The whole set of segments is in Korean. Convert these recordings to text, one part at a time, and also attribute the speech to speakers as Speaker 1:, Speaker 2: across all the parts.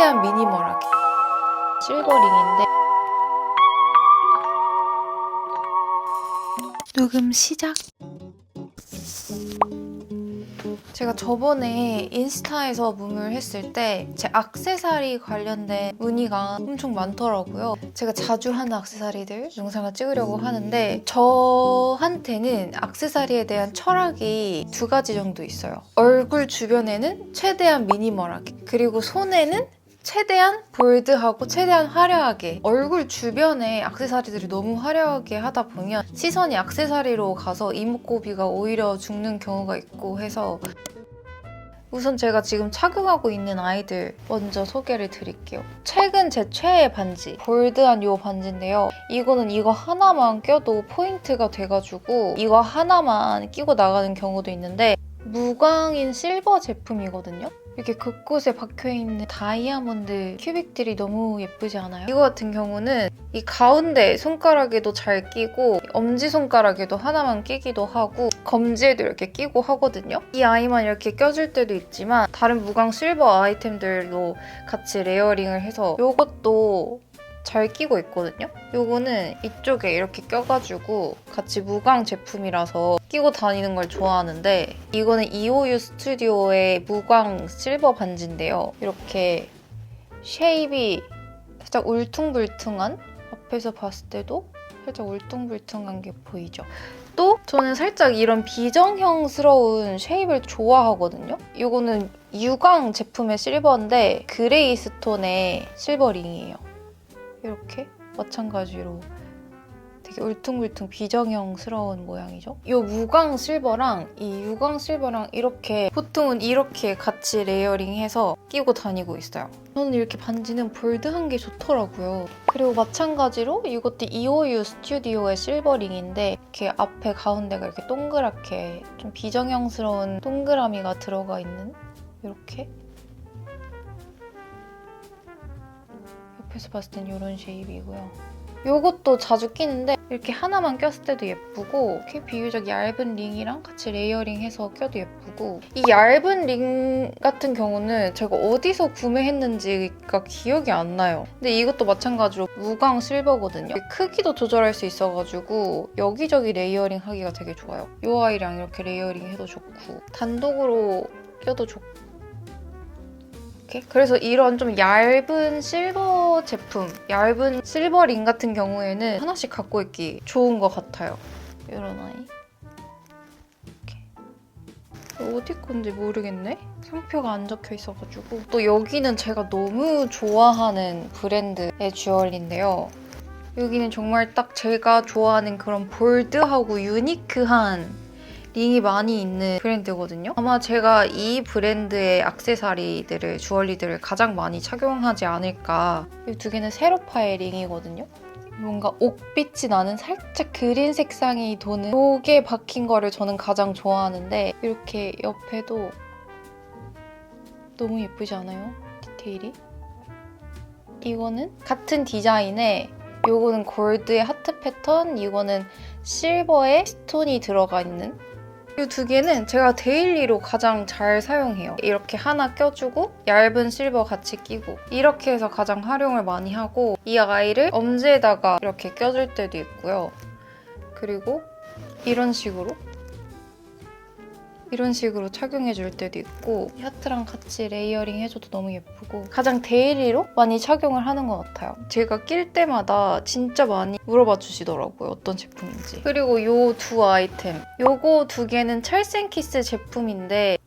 Speaker 1: 최대한 미니멀하게 실버링인데 녹음 시작 제가 저번에 인스타에서 문의를 했을 때 제 악세사리 관련된 문의가 엄청 많더라고요. 제가 자주 하는 악세사리들 영상을 찍으려고 하는데 저한테는 악세사리에 대한 철학이 두 가지 정도 있어요. 얼굴 주변에는 최대한 미니멀하게 그리고 손에는 최대한 볼드하고 최대한 화려하게 얼굴 주변에 악세사리들이 너무 화려하게 하다 보면 시선이 악세사리로 가서 이목구비가 오히려 죽는 경우가 있고 해서 우선 제가 지금 착용하고 있는 아이들 먼저 소개를 드릴게요. 최근 제 최애 반지, 볼드한 이 반지인데요. 이거는 이거 하나만 껴도 포인트가 돼가지고 이거 하나만 끼고 나가는 경우도 있는데 무광인 실버 제품이거든요. 이렇게 곳곳에 박혀있는 다이아몬드 큐빅들이 너무 예쁘지 않아요? 이거 같은 경우는 이 가운데 손가락에도 잘 끼고 엄지손가락에도 하나만 끼기도 하고 검지에도 이렇게 끼고 하거든요. 이 아이만 이렇게 껴줄 때도 있지만 다른 무광 실버 아이템들도 같이 레이어링을 해서 이것도 잘 끼고 있거든요. 요거는 이쪽에 이렇게 껴가지고 같이 무광 제품이라서 끼고 다니는 걸 좋아하는데 이거는 이오유 스튜디오의 무광 실버 반지인데요. 이렇게 쉐입이 살짝 울퉁불퉁한 앞에서 봤을 때도 살짝 울퉁불퉁한 게 보이죠. 또 저는 살짝 이런 비정형스러운 쉐입을 좋아하거든요. 이거는 유광 제품의 실버인데 그레이 스톤의 실버링이에요. 이렇게 마찬가지로 되게 울퉁불퉁 비정형스러운 모양이죠. 이 무광 실버랑 이 유광 실버랑 이렇게 보통은 이렇게 같이 레이어링해서 끼고 다니고 있어요. 저는 이렇게 반지는 볼드한 게 좋더라고요. 그리고 마찬가지로 이것도 이오유 스튜디오의 실버링인데 이렇게 앞에 가운데가 이렇게 동그랗게 좀 비정형스러운 동그라미가 들어가 있는 이렇게 옆에서 봤을 땐 이런 쉐입이고요. 이것도 자주 끼는데 이렇게 하나만 꼈을 때도 예쁘고 이렇게 비교적 얇은 링이랑 같이 레이어링 해서 껴도 예쁘고 이 얇은 링 같은 경우는 제가 어디서 구매했는지가 기억이 안 나요. 근데 이것도 마찬가지로 무광 실버거든요. 크기도 조절할 수 있어가지고 여기저기 레이어링 하기가 되게 좋아요. 이 아이랑 이렇게 레이어링 해도 좋고 단독으로 껴도 좋고 이렇게. 그래서 이런 좀 얇은 실버 제품, 얇은 실버 링 같은 경우에는 하나씩 갖고 있기 좋은 것 같아요. 이런 아이. 어디 건지 모르겠네? 상표가 안 적혀 있어가지고. 또 여기는 제가 너무 좋아하는 브랜드의 주얼리인데요. 여기는 정말 딱 제가 좋아하는 그런 볼드하고 유니크한 링이 많이 있는 브랜드거든요. 아마 제가 이 브랜드의 악세사리들을, 주얼리들을 가장 많이 착용하지 않을까. 이 두 개는 세로파의 링이거든요. 뭔가 옥빛이 나는 살짝 그린 색상이 도는 요게 박힌 거를 저는 가장 좋아하는데 이렇게 옆에도 너무 예쁘지 않아요? 디테일이? 이거는 같은 디자인에 요거는 골드의 하트 패턴, 이거는 실버에 스톤이 들어가 있는 이 두 개는 제가 데일리로 가장 잘 사용해요. 이렇게 하나 껴주고 얇은 실버 같이 끼고 이렇게 해서 가장 활용을 많이 하고 이 아이를 엄지에다가 이렇게 껴줄 때도 있고요. 그리고 이런 식으로 이런 식으로 착용해 줄 때도 있고 이 하트랑 같이 레이어링 해줘도 너무 예쁘고 가장 데일리로 많이 착용을 하는 것 같아요. 제가 낄 때마다 진짜 많이 물어봐 주시더라고요. 어떤 제품인지. 그리고 이두 아이템. 요거 두 개는 찰생키스 제품인데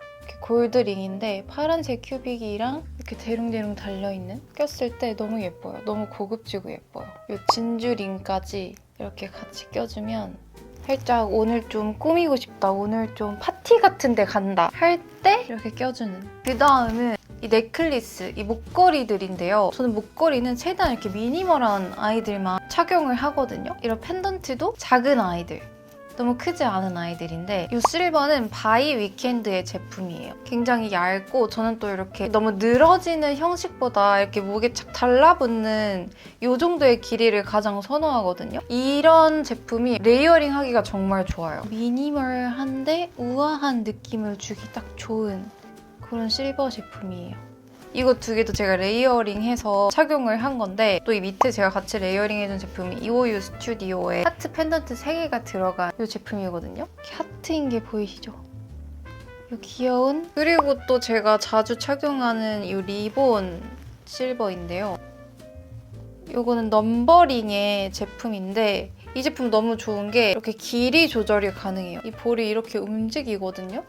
Speaker 1: 골드링인데 파란색 큐빅이랑 이렇게 대롱대롱 달려있는 꼈을 때 너무 예뻐요. 너무 고급지고 예뻐요. 이 진주링까지 이렇게 같이 껴주면 살짝 오늘 좀 꾸미고 싶다, 오늘 좀 파티 같은 데 간다 할 때 이렇게 껴주는. 그 다음은 이 넥클리스, 이 목걸이들인데요. 저는 목걸이는 최대한 이렇게 미니멀한 아이들만 착용을 하거든요. 이런 펜던트도 작은 아이들. 너무 크지 않은 아이들인데 이 실버는 바이 위켄드의 제품이에요. 굉장히 얇고 저는 또 이렇게 너무 늘어지는 형식보다 이렇게 목에 착 달라붙는 이 정도의 길이를 가장 선호하거든요. 이런 제품이 레이어링 하기가 정말 좋아요. 미니멀한데 우아한 느낌을 주기 딱 좋은 그런 실버 제품이에요. 이거 두 개도 제가 레이어링해서 착용을 한 건데 또 이 밑에 제가 같이 레이어링해준 제품이 이오유 스튜디오의 하트 펜던트 3개가 들어간 이 제품이거든요. 하트인 게 보이시죠? 이 귀여운 그리고 또 제가 자주 착용하는 이 리본 실버인데요. 이거는 넘버링의 제품인데 이 제품 너무 좋은 게 이렇게 길이 조절이 가능해요. 이 볼이 이렇게 움직이거든요.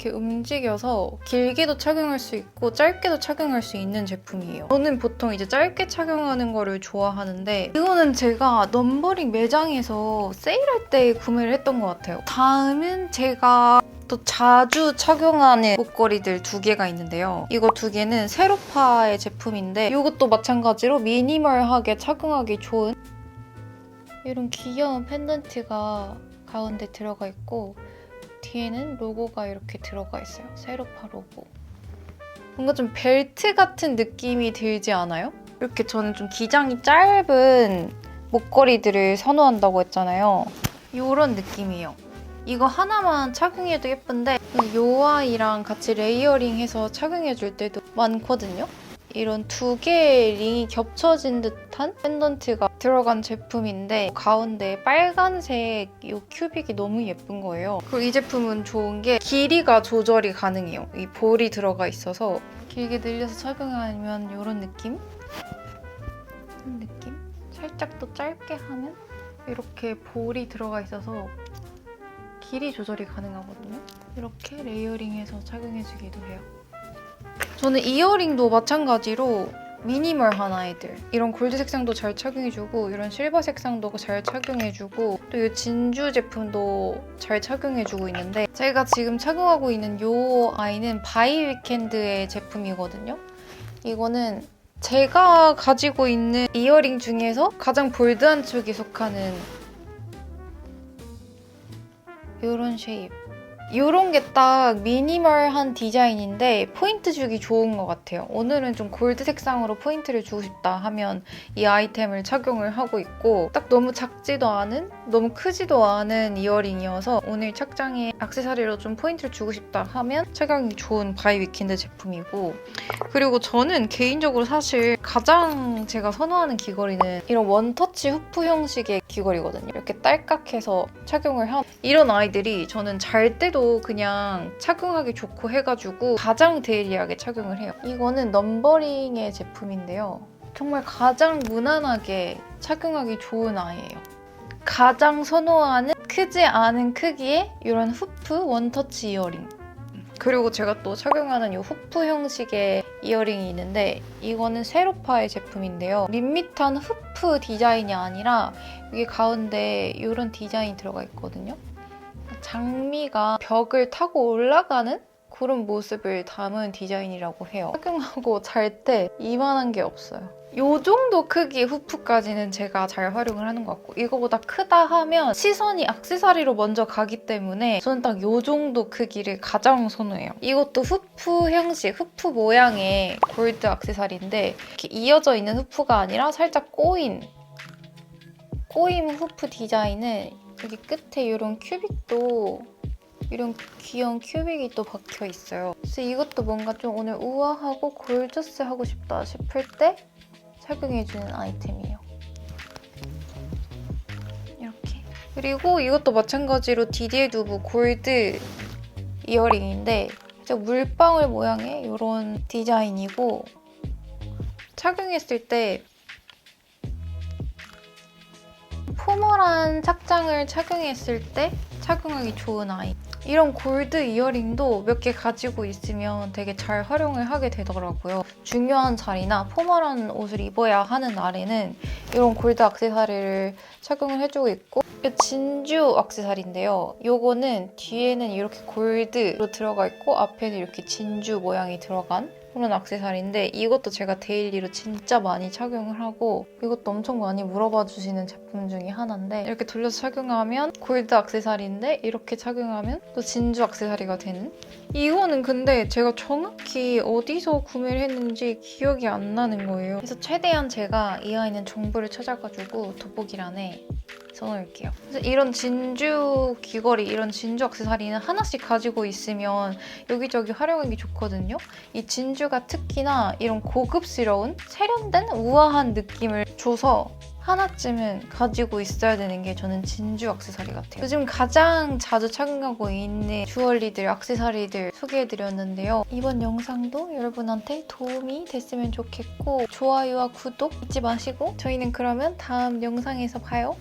Speaker 1: 이렇게 움직여서 길게도 착용할 수 있고 짧게도 착용할 수 있는 제품이에요. 저는 보통 이제 짧게 착용하는 거를 좋아하는데 이거는 제가 넘버링 매장에서 세일할 때 구매를 했던 것 같아요. 다음은 제가 또 자주 착용하는 목걸이들 두 개가 있는데요. 이거 두 개는 세로파의 제품인데 이것도 마찬가지로 미니멀하게 착용하기 좋은 이런 귀여운 펜던트가 가운데 들어가 있고 뒤에는 로고가 이렇게 들어가 있어요. 세로파 로고. 뭔가 좀 벨트 같은 느낌이 들지 않아요? 이렇게 저는 좀 기장이 짧은 목걸이들을 선호한다고 했잖아요. 이런 느낌이에요. 이거 하나만 착용해도 예쁜데 요 아이랑 같이 레이어링해서 착용해줄 때도 많거든요. 이런 두 개의 링이 겹쳐진 듯한 펜던트가 들어간 제품인데 가운데 빨간색 이 큐빅이 너무 예쁜 거예요. 그리고 이 제품은 좋은 게 길이가 조절이 가능해요. 이 볼이 들어가 있어서 길게 늘려서 착용하면 이런 느낌? 이런 느낌? 살짝 또 짧게 하면 이렇게 볼이 들어가 있어서 길이 조절이 가능하거든요. 이렇게 레이어링해서 착용해주기도 해요. 저는 이어링도 마찬가지로 미니멀한 아이들 이런 골드 색상도 잘 착용해주고 이런 실버 색상도 잘 착용해주고 또 이 진주 제품도 잘 착용해주고 있는데 제가 지금 착용하고 있는 이 아이는 바이 위켄드의 제품이거든요. 이거는 제가 가지고 있는 이어링 중에서 가장 볼드한 쪽에 속하는 이런 쉐입 이런 게 딱 미니멀한 디자인인데 포인트 주기 좋은 것 같아요. 오늘은 좀 골드 색상으로 포인트를 주고 싶다 하면 이 아이템을 착용을 하고 있고 딱 너무 작지도 않은 너무 크지도 않은 이어링이어서 오늘 착장에 액세서리로 좀 포인트를 주고 싶다 하면 착용이 좋은 바이 위킨드 제품이고 그리고 저는 개인적으로 사실 가장 제가 선호하는 귀걸이는 이런 원터치 후프 형식의 귀걸이거든요. 이렇게 딸깍해서 착용을 한 이런 아이들이 저는 잘 때도 그냥 착용하기 좋고 해가지고 가장 데일리하게 착용을 해요. 이거는 넘버링의 제품인데요. 정말 가장 무난하게 착용하기 좋은 아이예요. 가장 선호하는 크지 않은 크기의 이런 후프 원터치 이어링. 그리고 제가 또 착용하는 이 후프 형식의 이어링이 있는데 이거는 세로파의 제품인데요. 밋밋한 후프 디자인이 아니라 여기 가운데 이런 디자인이 들어가 있거든요. 장미가 벽을 타고 올라가는 그런 모습을 담은 디자인이라고 해요. 착용하고 잘 때 이만한 게 없어요. 요 정도 크기의 후프까지는 제가 잘 활용을 하는 것 같고 이거보다 크다 하면 시선이 악세사리로 먼저 가기 때문에 저는 딱요 정도 크기를 가장 선호해요. 이것도 후프 형식, 후프 모양의 골드 악세사리인데 이렇게 이어져 있는 후프가 아니라 살짝 꼬인 꼬임 후프 디자인을 여기 끝에 이런 큐빅도 이런 귀여운 큐빅이 또 박혀 있어요. 그래서 이것도 뭔가 좀 오늘 우아하고 골저스 하고 싶다 싶을 때 착용해주는 아이템이에요. 이렇게. 그리고 이것도 마찬가지로 디디에 두부 골드 이어링인데 진짜 물방울 모양의 이런 디자인이고 착용했을 때 포멀한 착장을 착용했을 때 착용하기 좋은 아이. 이런 골드 이어링도 몇 개 가지고 있으면 되게 잘 활용을 하게 되더라고요. 중요한 자리나 포멀한 옷을 입어야 하는 날에는 이런 골드 액세서리를 착용을 해주고 있고 이 진주 액세서리인데요. 이거는 뒤에는 이렇게 골드로 들어가 있고 앞에는 이렇게 진주 모양이 들어간 그런 액세서리인데 이것도 제가 데일리로 진짜 많이 착용을 하고 이것도 엄청 많이 물어봐 주시는 제품 중에 하나인데 이렇게 돌려서 착용하면 골드 액세서리인데 이렇게 착용하면 또 진주 액세서리가 되는? 이거는 근데 제가 정확히 어디서 구매를 했는지 기억이 안 나는 거예요. 그래서 최대한 제가 이 아이는 정보를 찾아가지고 돋보기란에 써놓을게요. 이런 진주 귀걸이, 이런 진주 액세서리는 하나씩 가지고 있으면 여기저기 활용하기 좋거든요. 이 진주가 특히나 이런 고급스러운 세련된 우아한 느낌을 줘서 하나쯤은 가지고 있어야 되는 게 저는 진주 액세서리 같아요. 요즘 가장 자주 착용하고 있는 주얼리들, 액세서리들 소개해드렸는데요. 이번 영상도 여러분한테 도움이 됐으면 좋겠고 좋아요와 구독 잊지 마시고 저희는 그러면 다음 영상에서 봐요.